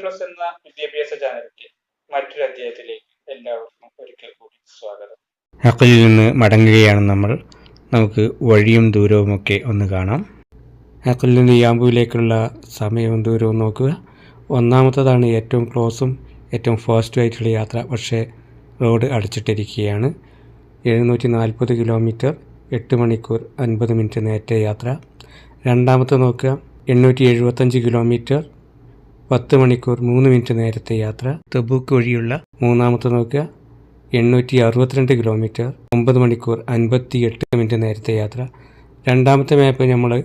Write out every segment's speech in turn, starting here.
Plus എന്ന വിദ്യാഭ്യാസ ചാനലിന്റെ മറ്റൊരു അധ്യായത്തിലേക്ക് എല്ലാവർക്കും ഒരിക്കൽ കൂടി സ്വാഗതം. അക്കലിൽ നിന്ന് മടങ്ങുകയാണ് നമ്മൾ. നമുക്ക് വഴിയും ദൂരവുമൊക്കെ ഒന്ന് കാണാം. അക്കലിൽ നിന്ന് യാമ്പുവിലേക്കുള്ള സമയവും ദൂരവും നോക്കുക. ഒന്നാമത്തതാണ് ഏറ്റവും ക്ലോസും ഏറ്റവും ഫാസ്റ്റും ആയിട്ടുള്ള യാത്ര. പക്ഷേ റോഡ് അടച്ചിട്ടിരിക്കുകയാണ്. എഴുന്നൂറ്റി നാൽപ്പത് കിലോമീറ്റർ എട്ട് മണിക്കൂർ അൻപത് മിനിറ്റ് നേരത്തെ യാത്ര. രണ്ടാമത്തെ നോക്കുക എണ്ണൂറ്റി എഴുപത്തഞ്ച് കിലോമീറ്റർ പത്ത് മണിക്കൂർ മൂന്ന് മിനിറ്റ് നേരത്തെ യാത്ര തബൂക്ക് വഴിയുള്ള മൂന്നാമത്തെ നോക്കുക. എണ്ണൂറ്റി അറുപത്തിരണ്ട് കിലോമീറ്റർ ഒമ്പത് മണിക്കൂർ അൻപത്തി എട്ട് മിനിറ്റ് നേരത്തെ യാത്ര. രണ്ടാമത്തെ മാപ്പ് നമ്മൾ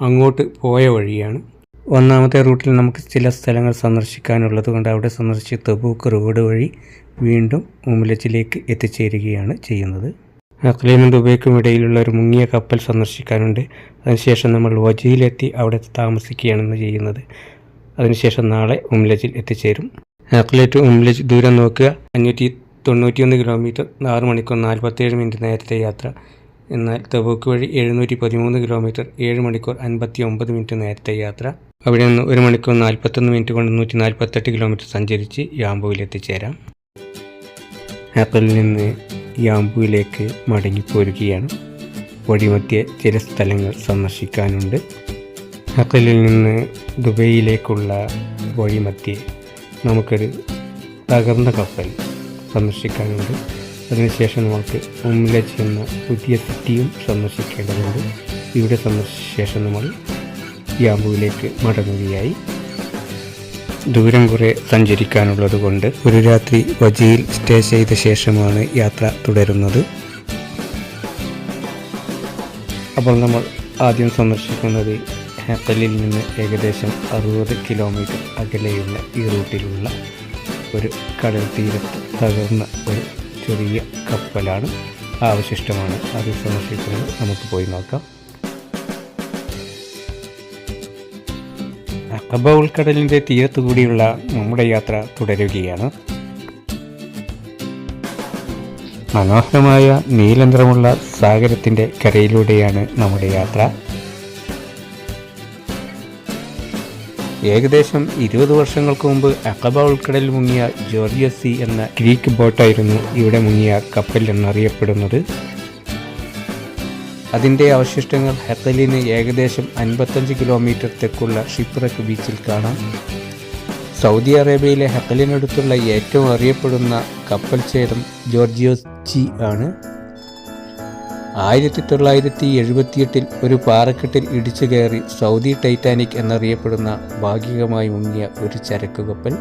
അങ്ങോട്ട് പോയ വഴിയാണ്. ഒന്നാമത്തെ റൂട്ടിൽ നമുക്ക് ചില സ്ഥലങ്ങൾ സന്ദർശിക്കാനുള്ളത് കൊണ്ട് അവിടെ സന്ദർശിച്ച് തബൂക്ക് റോഡ് വഴി വീണ്ടും ഉമ്ലച്ചിലേക്ക് എത്തിച്ചേരുകയാണ് ചെയ്യുന്നത്. അക്ലീനും ദുബൈക്കും ഇടയിലുള്ള ഒരു മുങ്ങിയ കപ്പൽ സന്ദർശിക്കാനുണ്ട്. അതിനുശേഷം നമ്മൾ വജിയിലെത്തി അവിടെ താമസിക്കുകയാണെന്ന് ചെയ്യുന്നത്. അതിനുശേഷം നാളെ ഉംലജിൽ എത്തിച്ചേരും. അക്ലേറ്റ് ഉംലജ് ദൂരം നോക്കുക. അഞ്ഞൂറ്റി തൊണ്ണൂറ്റിയൊന്ന് കിലോമീറ്റർ ആറ് മണിക്കൂർ നാൽപ്പത്തേഴ് മിനിറ്റ് നേരത്തെ യാത്ര. എന്നാൽ തബൂക്ക് വഴി എഴുന്നൂറ്റി പതിമൂന്ന് കിലോമീറ്റർ ഏഴ് മണിക്കൂർ അൻപത്തി ഒമ്പത് മിനിറ്റ് നേരത്തെ യാത്ര. അവിടെ നിന്ന് ഒരു മണിക്കൂർ നാൽപ്പത്തൊന്ന് മിനിറ്റ് കൊണ്ട് നൂറ്റി നാൽപ്പത്തെട്ട് കിലോമീറ്റർ സഞ്ചരിച്ച് യാമ്പുവിൽ എത്തിച്ചേരാം. ആപ്പിളിൽ നിന്ന് യാമ്പുവിലേക്ക് മടങ്ങിപ്പോരുകയാണ്. വഴിമധ്യേ ചില സ്ഥലങ്ങൾ സന്ദർശിക്കാനുണ്ട്. അക്കലിൽ നിന്ന് ദുബൈയിലേക്കുള്ള വഴിമധ്യേ നമുക്കൊരു തകർന്ന കപ്പൽ സന്ദർശിക്കാനുണ്ട്. അതിനുശേഷം നമുക്ക് ഉംലജ് എന്ന പുതിയ സിറ്റിയും സന്ദർശിക്കേണ്ടതുണ്ട്. ഇവിടെ സന്ദർശിച്ച ശേഷം നമ്മൾ യാമ്പുവിലേക്ക് മടങ്ങുകയായി. ദൂരം കുറെ സഞ്ചരിക്കാനുള്ളത് കൊണ്ട് ഒരു രാത്രി വജിയിൽ സ്റ്റേ ചെയ്ത ശേഷമാണ് യാത്ര തുടരുന്നത്. അപ്പോൾ നമ്മൾ ആദ്യം സന്ദർശിക്കുന്നത് ഹെത്തലിൽ നിന്ന് ഏകദേശം അറുപത് കിലോമീറ്റർ അകലെയുള്ള ഈ റൂട്ടിലുള്ള ഒരു കടൽ തീരത്ത് തകർന്ന ഒരു ചെറിയ കപ്പലാണ് അവശിഷ്ടമാണ്. അത് സന്ദർശിക്കുന്നത് നമുക്ക് പോയി നോക്കാം. അക്കബ ഉൾക്കടലിന്റെ തീരത്തുകൂടിയുള്ള നമ്മുടെ യാത്ര തുടരുകയാണ്. മനോഹരമായ നീലനിറമുള്ള സാഗരത്തിന്റെ കരയിലൂടെയാണ് നമ്മുടെ യാത്ര. ഏകദേശം ഇരുപത് വർഷങ്ങൾക്ക് മുമ്പ് അക്കബ ഉൾക്കടലിൽ മുങ്ങിയ ജോർജിയസി എന്ന ഗ്രീക്ക് ബോട്ടായിരുന്നു ഇവിടെ മുങ്ങിയ കപ്പൽ എന്നറിയപ്പെടുന്നത്. അതിന്റെ അവശിഷ്ടങ്ങൾ ഹെത്തലിന് ഏകദേശം അൻപത്തഞ്ച് കിലോമീറ്റർ തെക്കുള്ള ഷിപ്രക്ക് ബീച്ചിൽ കാണാം. സൗദി അറേബ്യയിലെ ഹെത്തലിനടുത്തുള്ള ഏറ്റവും അറിയപ്പെടുന്ന കപ്പൽ ചേരം ജോർജിയോസ് ജി ആണ്. ആയിരത്തി തൊള്ളായിരത്തി എഴുപത്തിയെട്ടിൽ ഒരു പാറക്കെട്ടിൽ ഇടിച്ചു കയറി സൗദി ടൈറ്റാനിക് എന്നറിയപ്പെടുന്ന ഭാഗികമായി മുങ്ങിയ ഒരു ചരക്ക് കപ്പൽ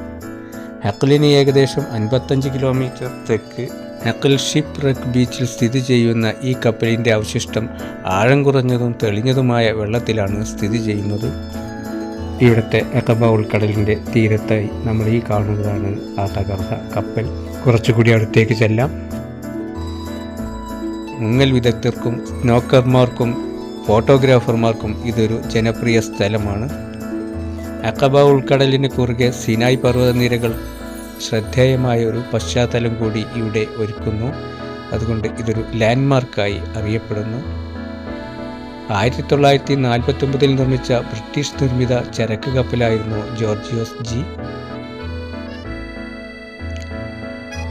ഹക്കലിന് ഏകദേശം അൻപത്തഞ്ച് കിലോമീറ്റർ തെക്ക്. ഹക്കൽ ഷിപ്പ് റക്ക് ബീച്ചിൽ സ്ഥിതി ചെയ്യുന്ന ഈ കപ്പലിന്റെ അവശിഷ്ടം ആഴം കുറഞ്ഞതും തെളിഞ്ഞതുമായ വെള്ളത്തിലാണ് സ്ഥിതി ചെയ്യുന്നത്. ഇവിടുത്തെ എക്കബ ഉൾക്കടലിന്റെ തീരത്തായി നമ്മൾ ഈ കാണുന്നതാണ് ആ തകർന്ന കപ്പൽ. കുറച്ചുകൂടി അടുത്തേക്ക് ചെല്ലാം. മുങ്ങൽ വിദഗ്ധർക്കും നോക്കർമാർക്കും ഫോട്ടോഗ്രാഫർമാർക്കും ഇതൊരു ജനപ്രിയ സ്ഥലമാണ്. അക്കബ ഉൾക്കടലിന് കുറുകെ സിനായ് പർവതനിരകൾ ശ്രദ്ധേയമായ ഒരു പശ്ചാത്തലം കൂടി ഇവിടെ ഒരുക്കുന്നു. അതുകൊണ്ട് ഇതൊരു ലാൻഡ്മാർക്കായി അറിയപ്പെടുന്നു. ആയിരത്തി തൊള്ളായിരത്തി നാൽപ്പത്തി ഒമ്പതിൽ നിർമ്മിച്ച ബ്രിട്ടീഷ് നിർമ്മിത ചരക്ക് കപ്പലായിരുന്നു ജോർജിയോസ് ജി.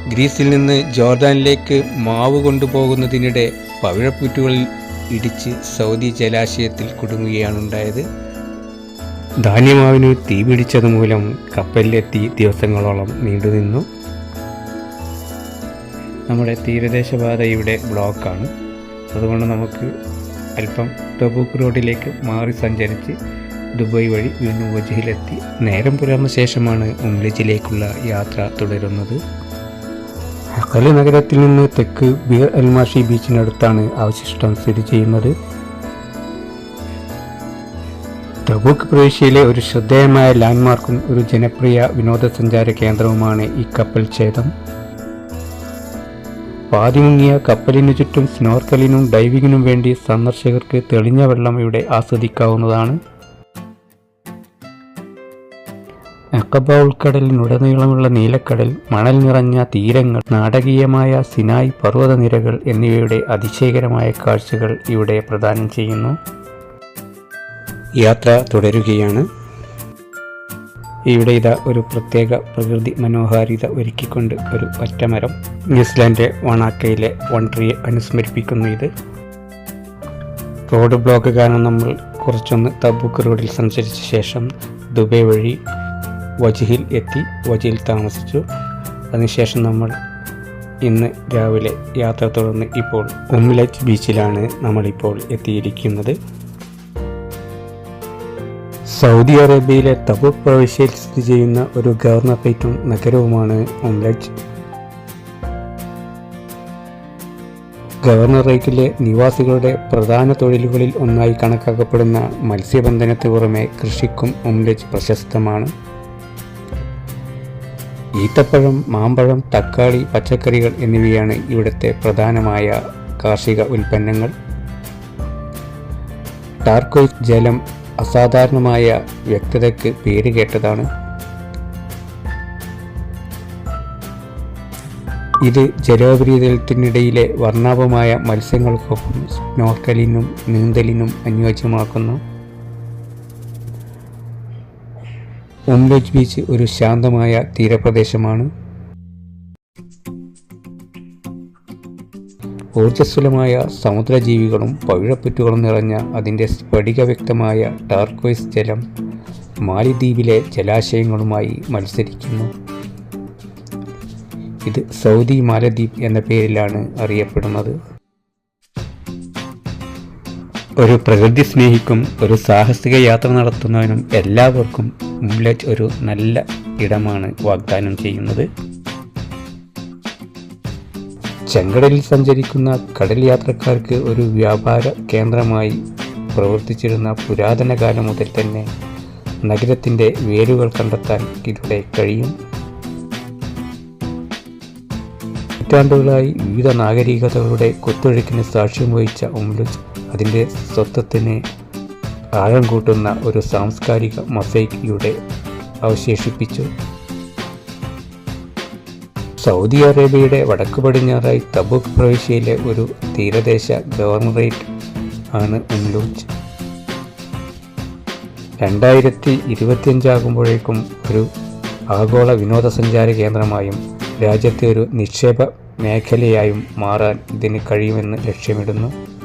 ഗ്രീസിൽ നിന്ന് ജോർദാനിലേക്ക് മാവ് കൊണ്ടുപോകുന്നതിനിടെ പവിഴപ്പുറ്റുകളിൽ ഇടിച്ച് സൗദി ജലാശയത്തിൽ കുടുങ്ങുകയാണ് ഉണ്ടായത് ധാന്യമാവിന് തീ പിടിച്ചത് മൂലം കപ്പലിലെത്തി ദിവസങ്ങളോളം നീണ്ടുനിന്നു. നമ്മുടെ തീരദേശപാത ഇവിടെ ബ്ലോക്കാണ്. അതുകൊണ്ട് നമുക്ക് അല്പം ടബൂക്ക് റോഡിലേക്ക് മാറി സഞ്ചരിച്ച് ദുബായ് വഴി വീണ്ടും വജുഹിലെത്തി നേരം പുലർന്ന ശേഷമാണ് ഉംലജിലേക്കുള്ള യാത്ര തുടരുന്നത്. ഹക്കൽ നഗരത്തിൽ നിന്ന് തെക്ക് ബീർ അൽമാഷി ബീച്ചിനടുത്താണ് അവശിഷ്ടം സ്ഥിതി ചെയ്യുന്നത്. തബൂക്ക് പ്രവിശ്യയിലെ ഒരു ശ്രദ്ധേയമായ ലാൻഡ്മാർക്കും ഒരു ജനപ്രിയ വിനോദസഞ്ചാര കേന്ദ്രവുമാണ് ഈ കപ്പൽ ഛേദം. പാതിമുങ്ങിയ കപ്പലിനു ചുറ്റും സ്നോർക്കലിനും ഡൈവിങ്ങിനും വേണ്ടി സന്ദർശകർക്ക് തെളിഞ്ഞ വെള്ളം ഇവിടെ ആസ്വദിക്കാവുന്നതാണ്. അക്കബ ഉൾക്കടലിനുടനീളമുള്ള നീലക്കടൽ മണൽ നിറഞ്ഞ തീരങ്ങൾ നാടകീയമായ സിനായ് പർവതനിരകൾ എന്നിവയുടെ അതിശയകരമായ കാഴ്ചകൾ ഇവിടെ പ്രദാനം ചെയ്യുന്നു. യാത്ര തുടരുകയാണ്. ഇവിടെ ഇതാ ഒരു പ്രത്യേക പ്രകൃതി മനോഹാരിത ഒരുക്കിക്കൊണ്ട് ഒരു ഒറ്റമരം ന്യൂസിലാൻഡ് വണാക്കയിലെ വൺട്രിയെ അനുസ്മരിപ്പിക്കുന്നു ഇത്. റോഡ് ബ്ലോക്ക് കാരണം നമ്മൾ കുറച്ചൊന്ന് തബൂക്ക് റോഡിൽ സഞ്ചരിച്ച ശേഷം ദുബൈ വഴി വജിഹിൽ എത്തി വജിയിൽ താമസിച്ചു. അതിനുശേഷം നമ്മൾ ഇന്ന് രാവിലെ യാത്ര തുടർന്ന് ഇപ്പോൾ ഉംലറ്റ് ബീച്ചിലാണ് നമ്മളിപ്പോൾ എത്തിയിരിക്കുന്നത്. സൗദി അറേബ്യയിലെ തബു പ്രവിശ്യയിൽ സ്ഥിതി ചെയ്യുന്ന ഒരു ഗവർണർ ഗവർണറേറ്റും നഗരവുമാണ് ഉംലറ്റ്. ഗവർണറേറ്റിലെ നിവാസികളുടെ പ്രധാന തൊഴിലുകളിൽ ഒന്നായി കണക്കാക്കപ്പെടുന്ന മത്സ്യബന്ധനത്തിന് പുറമെ കൃഷിക്കും ഉംലജ് പ്രശസ്തമാണ്. ഈത്തപ്പഴം മാമ്പഴം തക്കാളി പച്ചക്കറികൾ എന്നിവയാണ് ഇവിടുത്തെ പ്രധാനമായ കാർഷിക ഉൽപ്പന്നങ്ങൾ. ടാർക്കോയ്സ് ജലം അസാധാരണമായ വ്യക്തതയ്ക്ക് പേരുകേട്ടതാണ് ഇത് ജലോപരിതലത്തിനിടയിലെ വർണാഭമായ മത്സ്യങ്ങൾക്കൊപ്പം സ്നോർക്കലിനും നീന്തലിനും അനുയോജ്യമാക്കുന്നു. ഉംലജ് ബീച്ച് ഒരു ശാന്തമായ തീരപ്രദേശമാണ്. ഊർജസ്വലമായ സമുദ്രജീവികളും പവിഴപ്പുറ്റുകളും നിറഞ്ഞ അതിന്റെ സ്ഫടിക വ്യക്തമായ ടാർക്കോയ്സ് ജലം മാലിദ്വീപിലെ ജലാശയങ്ങളുമായി മത്സരിക്കുന്നു. ഇത് സൗദി മാലദ്വീപ് എന്ന പേരിലാണ് അറിയപ്പെടുന്നത്. ഒരു പ്രകൃതി സ്നേഹിക്കും ഒരു സാഹസിക യാത്ര നടത്തുന്നതിനും എല്ലാവർക്കും മുംലജ് ഒരു നല്ല ഇടമാണ് വാഗ്ദാനം ചെയ്യുന്നത്. ചെങ്കടലിൽ സഞ്ചരിക്കുന്ന കടൽ യാത്രക്കാർക്ക് ഒരു വ്യാപാര കേന്ദ്രമായി പ്രവർത്തിച്ചിരുന്ന പുരാതന കാലം മുതൽ തന്നെ നഗരത്തിന്റെ വേരുകൾ കണ്ടെത്താൻ ഇതിലൂടെ കഴിയും. നൂറ്റാണ്ടുകളായി വിവിധ നാഗരികതകളുടെ കൊത്തൊഴുക്കിന് സാക്ഷ്യം വഹിച്ച ഉംലുജ് അതിന്റെ സ്വത്വത്തിന് ആഴം കൂട്ടുന്ന ഒരു സാംസ്കാരിക മൊസൈക്ക് ഇവിടെ അവശേഷിപ്പിച്ചു. സൗദി അറേബ്യയുടെ വടക്കു പടിഞ്ഞാറായി തബുക് പ്രവിശ്യയിലെ ഒരു തീരദേശ ഗവർണറേറ്റ് ആണ് ഉംലൂജ് രണ്ടായിരത്തി ഇരുപത്തിയഞ്ചാകുമ്പോഴേക്കും ഒരു ആഗോള വിനോദസഞ്ചാര കേന്ദ്രമായും രാജ്യത്തെ ഒരു നിക്ഷേപ മേഖലയായും മാറാൻ ഇതിന് കഴിയുമെന്ന് ലക്ഷ്യമിടുന്നു.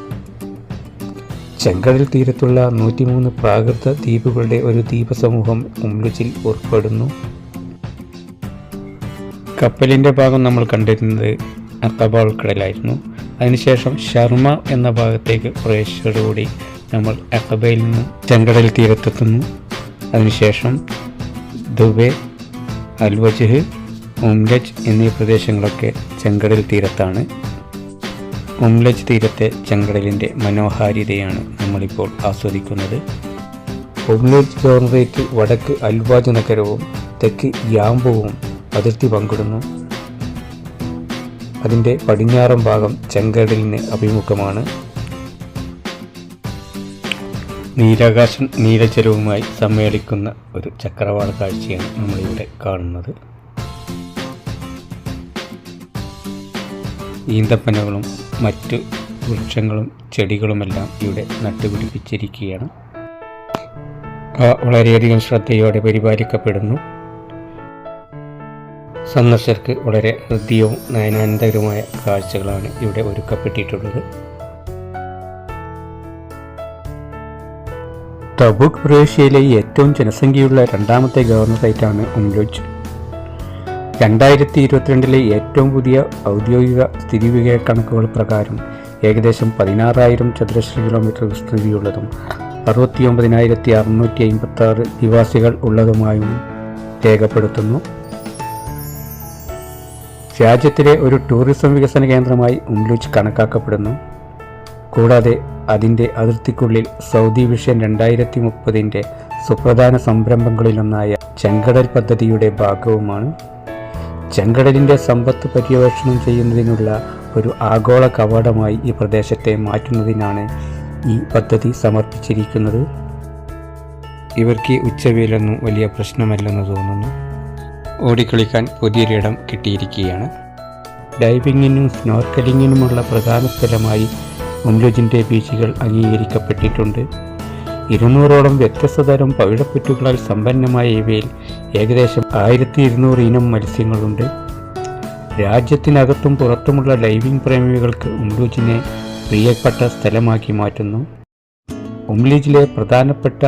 ചെങ്കടൽ തീരത്തുള്ള നൂറ്റിമൂന്ന് പ്രാകൃത ദ്വീപുകളുടെ ഒരു ദ്വീപസമൂഹം ഉംലുച്ചിൽ ഉൾപ്പെടുന്നു. കപ്പലിന്റെ ഭാഗം നമ്മൾ കണ്ടിരുന്നത് അത്തബാൾ കടലായിരുന്നു. അതിനുശേഷം ശർമ്മ എന്ന ഭാഗത്തേക്ക് പ്രവേശിച്ചതോടുകൂടി നമ്മൾ അക്കബയിൽ നിന്ന് ചെങ്കടൽ തീരത്തെത്തുന്നു. അതിനുശേഷം ദുബൈ അൽവജഹ് ഉംലജ് എന്നീ പ്രദേശങ്ങളൊക്കെ ചെങ്കടൽ തീരത്താണ്. ഉംലജ് തീരത്തെ ചെങ്കടലിന്റെ മനോഹാരിതയാണ് നമ്മളിപ്പോൾ ആസ്വദിക്കുന്നത്. ഉംലജ് ഗവർണറേറ്റ് വടക്ക് അൽവാജ് നഗരവും തെക്ക് യാമ്പുവും അതിർത്തി പങ്കിടുന്നു. അതിന്റെ പടിഞ്ഞാറൻ ഭാഗം ചെങ്കടലിന് അഭിമുഖമാണ്. നീലാകാശം നീലജലവുമായി സമ്മേളിക്കുന്ന ഒരു ചക്രവാള കാഴ്ചയാണ് നമ്മളിവിടെ കാണുന്നത്. ഈന്തപ്പനകളും മറ്റ് വൃക്ഷങ്ങളും ചെടികളുമെല്ലാം ഇവിടെ നട്ടുപിടിപ്പിച്ചിരിക്കുകയാണ്. വളരെയധികം ശ്രദ്ധയോടെ പരിപാലിക്കപ്പെടുന്നു. സന്ദർശകർക്ക് വളരെ ഹൃദ്യവും നയനാനന്ദകരവുമായ കാഴ്ചകളാണ് ഇവിടെ ഒരുക്കപ്പെട്ടിട്ടുള്ളത്. തബുക് പ്രവിശ്യയിലെ ഏറ്റവും ജനസംഖ്യയുള്ള രണ്ടാമത്തെ ഗവർണറേറ്റാണ് ഉംലുജ്. രണ്ടായിരത്തി ഇരുപത്തിരണ്ടിലെ ഏറ്റവും പുതിയ ഔദ്യോഗിക സ്ഥിതിവിവര കണക്കുകൾ പ്രകാരം ഏകദേശം പതിനാറായിരം ചതുരശ്ര കിലോമീറ്റർ വിസ്തൃതിയുള്ളതും അറുപത്തി ഒമ്പതിനായിരത്തി അറുന്നൂറ്റി അമ്പത്തി ആറ് നിവാസികൾ ഉള്ളതുമായും രേഖപ്പെടുത്തുന്നു. രാജ്യത്തിലെ ഒരു ടൂറിസം വികസന കേന്ദ്രമായി ഉംലൂച്ച് കണക്കാക്കപ്പെടുന്നു. കൂടാതെ അതിന്റെ അതിർത്തിക്കുള്ളിൽ സൗദി വിഷൻ രണ്ടായിരത്തി മുപ്പതിന്റെ സുപ്രധാന സംരംഭങ്ങളിലൊന്നായ ചെങ്കടൽ പദ്ധതിയുടെ ഭാഗവുമാണ് ചെങ്കടലിന്റെ സമ്പത്ത് പര്യവേഷണം ചെയ്യുന്നതിനുള്ള ഒരു ആഗോള കവാടമായി ഈ പ്രദേശത്തെ മാറ്റുന്നതിനാണ് ഈ പദ്ധതി സമർപ്പിച്ചിരിക്കുന്നത്. ഇവർക്ക് ഉച്ചവെയിലൊന്നും വലിയ പ്രശ്നമല്ലെന്ന് തോന്നുന്നു. ഓടിക്കളിക്കാൻ പുതിയൊരിടം കിട്ടിയിരിക്കുകയാണ്. ഡൈവിങ്ങിനും സ്നോർക്കലിങ്ങിനുമുള്ള പ്രധാന സ്ഥലമായി മുംലുജിന്റെ ബീച്ചുകൾ അംഗീകരിക്കപ്പെട്ടിട്ടുണ്ട്. ഇരുന്നൂറോളം വ്യത്യസ്ത തരം പവിഴപ്പുറ്റുകളാൽ സമ്പന്നമായ ഇവയിൽ ഏകദേശം ആയിരത്തി ഇരുന്നൂറ് ഇനം മത്സ്യങ്ങളുണ്ട്. രാജ്യത്തിനകത്തും പുറത്തുമുള്ള ഡൈവിംഗ് പ്രേമികൾക്ക് ഉംലൂജിനെ പ്രിയപ്പെട്ട സ്ഥലമാക്കി മാറ്റുന്നു. ഉംലീജിലെ പ്രധാനപ്പെട്ട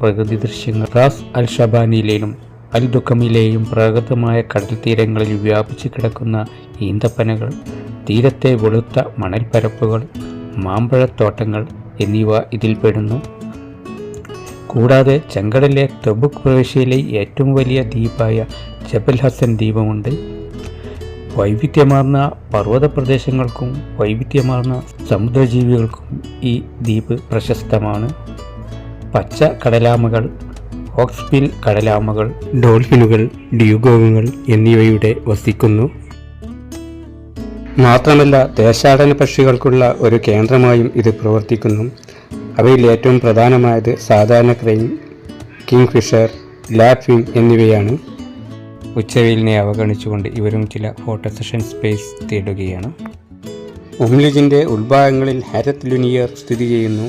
പ്രകൃതി ദൃശ്യങ്ങൾ റാസ് അൽ ഷബാനിയിലെയും അൽ ദുഖമിലെയും പ്രകൃതമായ കടൽ തീരങ്ങളിൽ വ്യാപിച്ചു കിടക്കുന്ന ഈന്തപ്പനകൾ തീരത്തെ വെളുത്ത മണൽപ്പരപ്പുകൾ മാമ്പഴത്തോട്ടങ്ങൾ എന്നിവ ഇതിൽപ്പെടുന്നു. കൂടാതെ ചെങ്കടലിലെ തെബുക് പ്രവിശ്യയിലെ ഏറ്റവും വലിയ ദ്വീപായ ജബൽ ഹസൻ ദ്വീപമുണ്ട്. വൈവിധ്യമാർന്ന പർവത പ്രദേശങ്ങൾക്കും വൈവിധ്യമാർന്ന സമുദ്രജീവികൾക്കും ഈ ദ്വീപ് പ്രശസ്തമാണ്. പച്ച കടലാമകൾ ഓക്സ്ബിൽ കടലാമകൾ ഡോൾഫിനുകൾ ഡ്യൂഗോവുകൾ എന്നിവയുടെ വസിക്കുന്നു. മാത്രമല്ല ദേശാടന പക്ഷികൾക്കുള്ള ഒരു കേന്ദ്രമായും ഇത് പ്രവർത്തിക്കുന്നു. അവയിൽ ഏറ്റവും പ്രധാനമായത് സാധാരണ ക്രെയിൻ കിങ് ഫിഷർ ലാഫിൻ എന്നിവയാണ്. ഉച്ചവെയിലിനെ അവഗണിച്ചുകൊണ്ട് ഇവരും ചില ഫോട്ടോ സെഷൻ സ്പേസ് തേടുകയാണ്. ഉംലിജിന്റെ ഉത്ഭാഗങ്ങളിൽ ഹരത് ലുനിയർ സ്ഥിതി ചെയ്യുന്നു.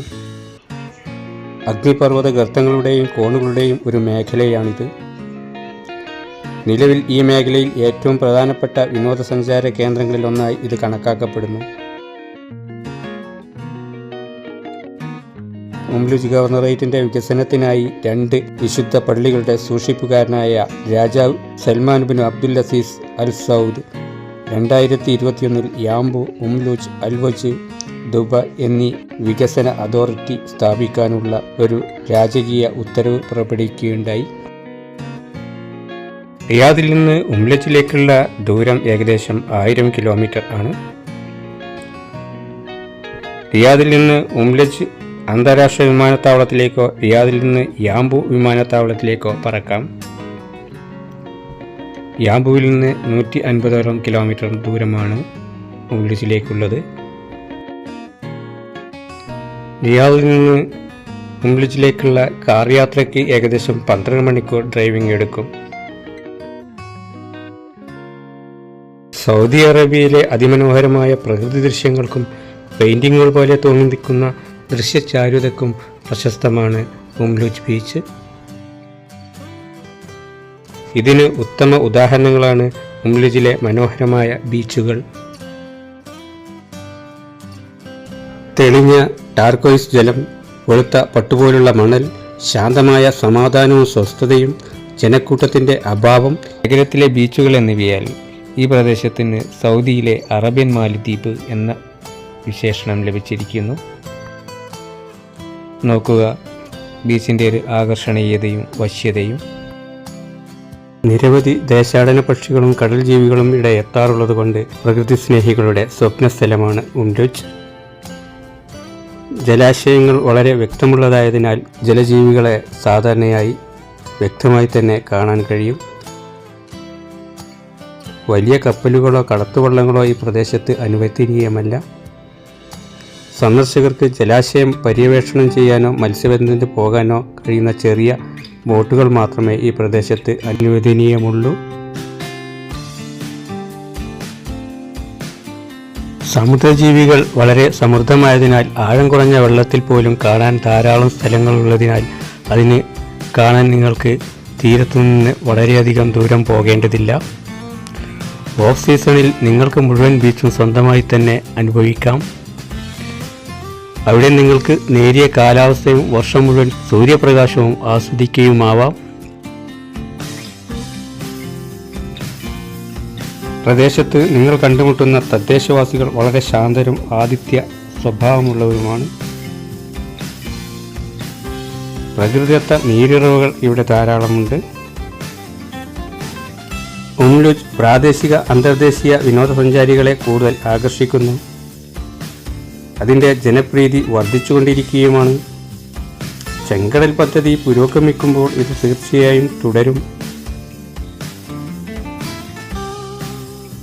അഗ്നിപർവത ഗർത്തങ്ങളുടെയും കോണുകളുടെയും ഒരു മേഖലയാണിത്. നിലവിൽ ഈ മേഖലയിൽ ഏറ്റവും പ്രധാനപ്പെട്ട വിനോദസഞ്ചാര കേന്ദ്രങ്ങളിലൊന്നായി ഇത് കണക്കാക്കപ്പെടുന്നു. ഉംലുജ് ഗവർണറേറ്റിന്റെ വികസനത്തിനായി രണ്ട് വിശുദ്ധ പള്ളികളുടെ സൂക്ഷിപ്പുകാരനായ രാജാവ് Salman bin Abdul Aziz Al Saud രണ്ടായിരത്തി ഇരുപത്തിയൊന്നിൽ യാംബു ഉംലുജ് അൽവജ് ദുബ എന്നീ വികസന അതോറിറ്റി സ്ഥാപിക്കാനുള്ള ഒരു രാജകീയ ഉത്തരവ് പുറപ്പെടുവിക്കുകയുണ്ടായി. റിയാദിൽ നിന്ന് ഉംലജിലേക്കുള്ള ദൂരം ഏകദേശം ആയിരം കിലോമീറ്റർ ആണ്. റിയാദിൽ നിന്ന് ഉംലജ് അന്താരാഷ്ട്ര വിമാനത്താവളത്തിലേക്കോ റിയാദിൽ നിന്ന് യാംബു വിമാനത്താവളത്തിലേക്കോ പറക്കാം. യാംബുവിൽ നിന്ന് നൂറ്റി അൻപതോളം കിലോമീറ്റർ ദൂരമാണ് ഉംലിജിലേക്കുള്ളത് റിയാദിൽ നിന്ന് ഉംലിജിലേക്കുള്ള കാർ യാത്രയ്ക്ക് ഏകദേശം പന്ത്രണ്ട് മണിക്കൂർ ഡ്രൈവിംഗ് എടുക്കും. സൗദി അറേബ്യയിലെ അതിമനോഹരമായ പ്രകൃതി ദൃശ്യങ്ങൾക്കും പെയിന്റിങ്ങുകൾ പോലെ തോന്നിക്കുന്ന ദൃശ്യചാരുതക്കും പ്രശസ്തമാണ് ഉംലൂജ് ബീച്ച്. ഇതിന് ഉത്തമ ഉദാഹരണങ്ങളാണ് ഉംലുജിലെ മനോഹരമായ ബീച്ചുകൾ. തെളിഞ്ഞ ടാർക്കോയിസ് ജലം വെളുത്ത പട്ടുപോലുള്ള മണൽ ശാന്തമായ സമാധാനവും സ്വസ്ഥതയും ജനക്കൂട്ടത്തിന്റെ അഭാവം നഗരത്തിലെ ബീച്ചുകൾ എന്നിവയാൽ ഈ പ്രദേശത്തിന് സൗദിയിലെ അറബ്യൻ മാലിദ്വീപ് എന്ന വിശേഷണം ലഭിച്ചിരിക്കുന്നു. നോക്കുക. ബീച്ചിന്റെ ഒരു ആകർഷണീയതയും വശ്യതയും. നിരവധി ദേശാടന പക്ഷികളും കടൽ ജീവികളും ഇവിടെ എത്താറുള്ളത് കൊണ്ട് പ്രകൃതി സ്നേഹികളുടെ സ്വപ്ന സ്ഥലമാണ് ഉംലുജ് ജലാശയങ്ങൾ വളരെ വ്യക്തമുള്ളതായതിനാൽ ജലജീവികളെ സാധാരണയായി വ്യക്തമായി തന്നെ കാണാൻ കഴിയും. വലിയ കപ്പലുകളോ കടത്തുവള്ളങ്ങളോ ഈ പ്രദേശത്ത് അനുവദനീയമല്ല സന്ദർശകർക്ക് ജലാശയം പര്യവേഷണം ചെയ്യാനോ മത്സ്യബന്ധനത്തിന് പോകാനോ കഴിയുന്ന ചെറിയ ബോട്ടുകൾ മാത്രമേ ഈ പ്രദേശത്ത് അനുവദനീയമുള്ളൂ. സമുദ്രജീവികൾ വളരെ സമൃദ്ധമായതിനാൽ ആഴം കുറഞ്ഞ വെള്ളത്തിൽ പോലും കാണാൻ ധാരാളം സ്ഥലങ്ങളുള്ളതിനാൽ അതിന് കാണാൻ നിങ്ങൾക്ക് തീരത്തു നിന്ന് വളരെയധികം ദൂരം പോകേണ്ടതില്ല. ഓഫ് സീസണിൽ നിങ്ങൾക്ക് മുഴുവൻ ബീച്ചും സ്വന്തമായി തന്നെ അനുഭവിക്കാം. അവിടെ നിങ്ങൾക്ക് നേരിയ കാലാവസ്ഥയും വർഷം മുഴുവൻ സൂര്യപ്രകാശവും ആസ്വദിക്കുകയുമാവാം. പ്രദേശത്ത് നിങ്ങൾ കണ്ടുമുട്ടുന്ന തദ്ദേശവാസികൾ വളരെ ശാന്തരും ആദിത്യ സ്വഭാവമുള്ളവരുമാണ്. പ്രകൃതിദത്ത നീരിറവുകൾ ഇവിടെ ധാരാളമുണ്ട്. ഉംലുജ് പ്രാദേശിക അന്തർദേശീയ വിനോദസഞ്ചാരികളെ കൂടുതൽ ആകർഷിക്കുന്നു. അതിന്റെ ജനപ്രീതി വർദ്ധിച്ചുകൊണ്ടിരിക്കുകയുമാണ്. ചെങ്കടൽ പദ്ധതി പുരോഗമിക്കുമ്പോൾ ഇത് തീർച്ചയായും തുടരും.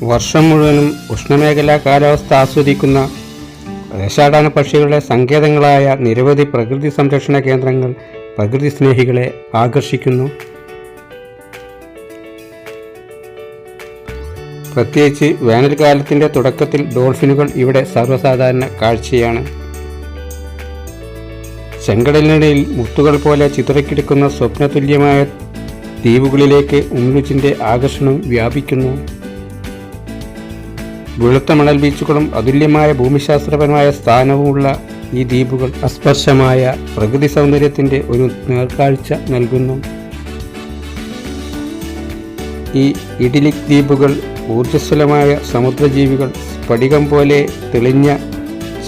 വർഷം മുഴുവനും ഉഷ്ണമേഖലാ കാലാവസ്ഥ ആസ്വദിക്കുന്ന ദേശാടന പക്ഷികളുടെ സങ്കേതങ്ങളായ നിരവധി പ്രകൃതി സംരക്ഷണ കേന്ദ്രങ്ങൾ പ്രകൃതി സ്നേഹികളെ ആകർഷിക്കുന്നു. പ്രത്യേകിച്ച് വേനൽക്കാലത്തിന്റെ തുടക്കത്തിൽ ഡോൾഫിനുകൾ ഇവിടെ സർവസാധാരണ കാഴ്ചയാണ്. ചെങ്കടലിനിടയിൽ മുത്തുകൾ പോലെ ചിതറിക്കിടക്കുന്ന സ്വപ്നതുല്യമായ ദ്വീപുകളിലേക്ക് ഉംലുജിന്റെ ആകർഷണം വ്യാപിക്കുന്നു. വെളുത്ത മണൽ ബീച്ചുകളും അതുല്യമായ ഭൂമിശാസ്ത്രപരമായ സ്ഥാനവുമുള്ള ഈ ദ്വീപുകൾ അസ്പർശമായ പ്രകൃതി സൗന്ദര്യത്തിന്റെ ഒരു നേർക്കാഴ്ച നൽകുന്നു. ഈ ഇഡിലിക് ദ്വീപുകൾ ഊർജസ്വലമായ സമുദ്രജീവികൾ സ്ഫടികം പോലെ തെളിഞ്ഞ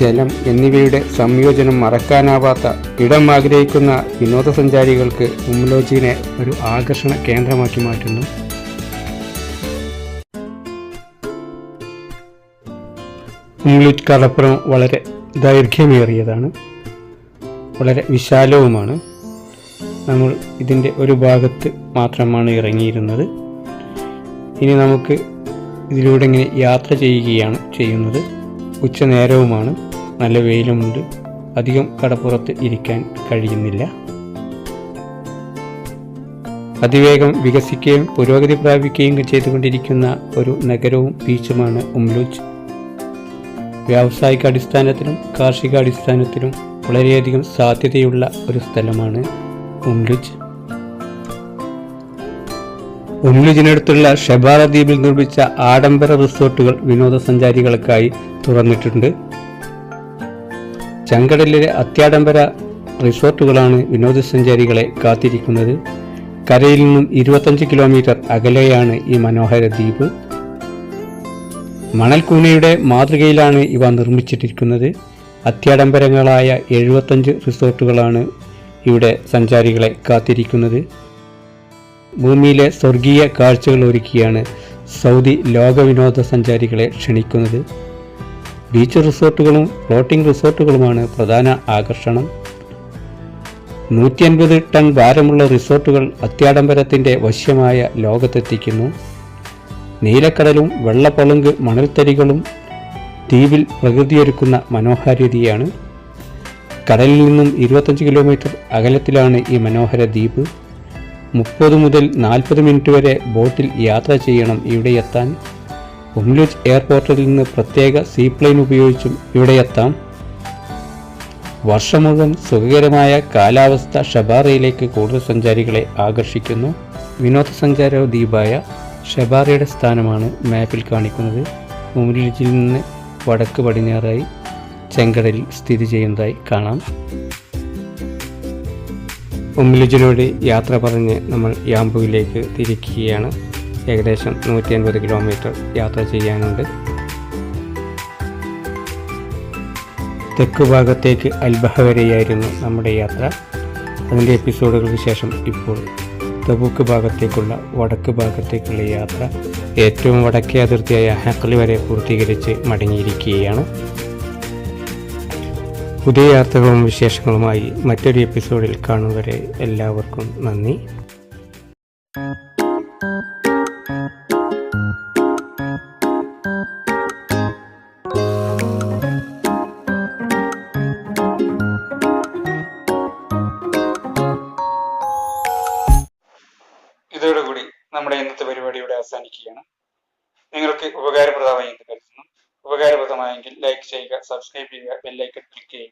ജലം എന്നിവയുടെ സംയോജനം മറക്കാനാവാത്ത ഇടം ആഗ്രഹിക്കുന്ന വിനോദസഞ്ചാരികൾക്ക് ഉമ്മലോജിനെ ഒരു ആകർഷണ കേന്ദ്രമാക്കി മാറ്റുന്നു. ഉംലുജ് കടപ്പുറം വളരെ ദൈർഘ്യമേറിയതാണ്. വളരെ വിശാലവുമാണ്. നമ്മൾ ഇതിന്റെ ഒരു ഭാഗത്ത് മാത്രമാണ് ഇറങ്ങിയിരുന്നത്. ഇനി നമുക്ക് ഇതിലൂടെ ഇങ്ങനെ യാത്ര ചെയ്യുകയാണ് ചെയ്യുന്നത്. ഉച്ച നേരവുമാണ്. നല്ല വെയിലുമുണ്ട്. അധികം കടപ്പുറത്ത് ഇരിക്കാൻ കഴിയുന്നില്ല. അതിവേഗം വികസിക്കുകയും പുരോഗതി പ്രാപിക്കുകയും ചെയ്തുകൊണ്ടിരിക്കുന്ന ഒരു നഗരവും ബീച്ചുമാണ് ഉംലൂജ് വ്യാവസായിക അടിസ്ഥാനത്തിലും കാർഷിക അടിസ്ഥാനത്തിലും വളരെയധികം സാധ്യതയുള്ള ഒരു സ്ഥലമാണ് ഉംലുജ് ഉംലുജിനടുത്തുള്ള ഷെബാറ ദ്വീപിൽ നിർമ്മിച്ച ആഡംബര റിസോർട്ടുകൾ വിനോദസഞ്ചാരികൾക്കായി തുറന്നിട്ടുണ്ട്. ചെങ്കടലിലെ അത്യാഡംബര റിസോർട്ടുകളാണ് വിനോദസഞ്ചാരികളെ കാത്തിരിക്കുന്നത്. കരയിൽ നിന്നും ഇരുപത്തഞ്ച് കിലോമീറ്റർ അകലെയാണ് ഈ മനോഹര ദ്വീപ്. മണൽക്കൂനയുടെ മാതൃകയിലാണ് ഇവ നിർമ്മിച്ചിട്ടിരിക്കുന്നത്. അത്യാഡംബരങ്ങളായ എഴുപത്തഞ്ച് റിസോർട്ടുകളാണ് ഇവിടെ സഞ്ചാരികളെ കാത്തിരിക്കുന്നത്. ഭൂമിയിലെ സ്വർഗീയ കാഴ്ചകൾ ഒരുക്കിയാണ് സൗദി ലോക വിനോദസഞ്ചാരികളെ ക്ഷണിക്കുന്നത്. ബീച്ച് റിസോർട്ടുകളും ഫ്ലോട്ടിംഗ് റിസോർട്ടുകളുമാണ് പ്രധാന ആകർഷണം. നൂറ്റി അൻപത് ടൺ ഭാരമുള്ള റിസോർട്ടുകൾ അത്യാഡംബരത്തിന്റെ വശ്യമായ ലോകത്തെത്തിക്കുന്നു. നീലക്കടലും വെള്ളപ്പളുങ്ക് മണൽത്തരികളും ദ്വീപിൽ പ്രകൃതിയൊരുക്കുന്ന മനോഹാരിതയാണ്. കടലിൽ നിന്നും ഇരുപത്തഞ്ച് കിലോമീറ്റർ അകലത്തിലാണ് ഈ മനോഹര ദ്വീപ്. മുപ്പത് മുതൽ നാൽപ്പത് മിനിറ്റ് വരെ ബോട്ടിൽ യാത്ര ചെയ്യണം ഇവിടെ എത്താൻ. ഉംലുജ് എയർപോർട്ടിൽ നിന്ന് പ്രത്യേക സീപ്ലെയിൻ ഉപയോഗിച്ചും ഇവിടെ എത്താം. വർഷം മുഴുവൻ സുഖകരമായ കാലാവസ്ഥ ഷബാറയിലേക്ക് കൂടുതൽ സഞ്ചാരികളെ ആകർഷിക്കുന്നു. വിനോദസഞ്ചാര ദ്വീപായ ഷബാറയുടെ സ്ഥാനമാണ് മാപ്പിൽ കാണിക്കുന്നത്. ഉംലുജിൽ നിന്ന് വടക്ക് പടിഞ്ഞാറായി ചെങ്കടലിൽ സ്ഥിതി ചെയ്യുന്നതായി കാണാം. ഉമ്മിലുജിനോട് യാത്ര പറഞ്ഞ് നമ്മൾ യാമ്പുവിലേക്ക് തിരിക്കുകയാണ്. ഏകദേശം നൂറ്റി അൻപത് കിലോമീറ്റർ യാത്ര ചെയ്യാനുണ്ട്. തെക്ക് ഭാഗത്തേക്ക് അൽബഹ വരെയായിരുന്നു നമ്മുടെ യാത്ര. അതിന്റെ എപ്പിസോഡുകൾക്ക് ശേഷം ഇപ്പോൾ തബൂക്ക് ഭാഗത്തേക്കുള്ള വടക്ക് ഭാഗത്തേക്കുള്ള യാത്ര ഏറ്റവും വടക്കേ അതിർത്തിയായ ഹക്കളി വരെ പൂർത്തീകരിച്ച് മടങ്ങിയിരിക്കുകയാണ്. പുതിയ യാത്രകളും വിശേഷങ്ങളുമായി മറ്റൊരു എപ്പിസോഡിൽ കാണുന്നവരെ എല്ലാവർക്കും നന്ദി. ഇതോടുകൂടി നമ്മുടെ ഇന്നത്തെ പരിപാടി അവസാനിക്കുകയാണ്. നിങ്ങൾക്ക് ഉപകാരപ്രദമായി എന്ന് കരുതുന്നു. ഉപകാരപ്രദമായെങ്കിൽ ലൈക്ക് ചെയ്യുക സബ്സ്ക്രൈബ് ചെയ്യുക ബെല്ലൈക്കൺ ക്ലിക്ക് ചെയ്യുക.